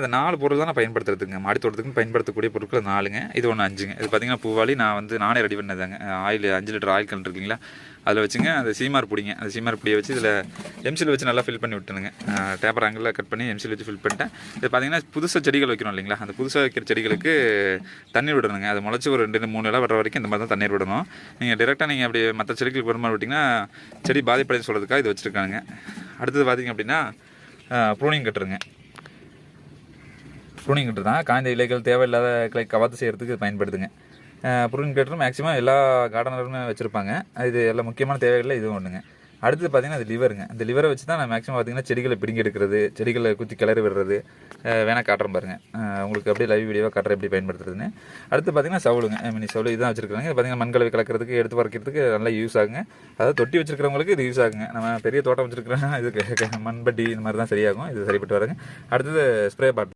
அந்த நாலு பொருள் தான் நான் பயன்படுத்துறதுங்க. மாடி தோட்டத்துக்கு பயன்படுத்தக்கூடிய பொருட்கள் நாலுங்க. இது ஒன்று அஞ்சுங்க. இது பார்த்தீங்கன்னா பூவாளி நான் வந்து நானே ரெடி பண்ணதாங்க ஆயில் அஞ்சு லிட்டர் ஆயில் கலந்து இருக்குங்களா? அதில் வச்சுங்க அந்த சீமார் பிடிங்க. அந்த சீமார் பிடியை வச்சு இதில் எம்சில் வச்சு நல்லா ஃபில் பண்ணி விட்டுனுங்க டேப்பர் ஆங்கிளில் கட் பண்ணி எம்சில் வச்சு ஃபில் பண்ணிட்டேன். இது பார்த்திங்கன்னா புதுசாக செடிகள் வைக்கணும் இல்லைங்களா? அந்த புதுசாக வைக்கிற செடிகளுக்கு தண்ணீர் விடணுங்க. அது முளைச்சி ஒரு ரெண்டு மூணு இலை வர வரைக்கும் இந்த மாதிரி தான் தண்ணீர் விடணும். நீங்கள் டேரெக்டாக நீங்கள் அப்படி மற்ற செடிகளுக்கு வர மாதிரி விட்டிங்கன்னா செடி பாதிப்படைன்னு சொல்கிறதுக்காக இது வச்சுருக்காங்க. அடுத்தது பார்த்திங்க அப்படின்னா ப்ரூனிங் கட்டுருங்க ப்ரூனிங் கட்டர் தான் காய்ந்த இலைகள் தேவையில்லாத கிளை கவாத்து செய்கிறதுக்கு பயன்படுத்துங்க ப்ரூனிங் கட்டரும் மேக்ஸிமம் எல்லா கார்டனருமே வச்சுருப்பாங்க. இது எல்லா முக்கியமான தேவைகளில் இதுவும் ஒன்றுங்க அடுத்தது பார்த்தீங்கன்னா அது லிவருங்க இந்த லிவரை வச்சு தான் நான் மேக்ஸிமம் பார்த்தீங்கன்னா செடிகளை பிடுங்கி எடுக்கிறது செடிகளை குத்தி கிளறி விடுறது வேணால் காட்டுறேன் பாருங்க. உங்களுக்கு அப்படியே லைவ் வீடியோவாக காட்டுற எப்படி பயன்படுத்துறதுன்னு. அடுத்து பார்த்தீங்கன்னா சவுளுங்க. மினி சவுளு இதுதான் வச்சிருக்காங்க பார்த்தீங்கன்னா மண்கலவை கலக்கிறதுக்கு எடுத்து பறக்கிறதுக்கு நல்லா யூஸ் ஆகுங்க. அதாவது தொட்டி வச்சிருக்கிறவங்களுக்கு இது யூஸ் ஆகுங்க. நம்ம பெரிய தோட்டம் வச்சிருக்கிறோம் இதுக்கு மண்பட்டி இந்த மாதிரி தான் சரியாகும். இது சரிப்பட்டு வருங்க. அடுத்தது ஸ்ப்ரே பாட்டில்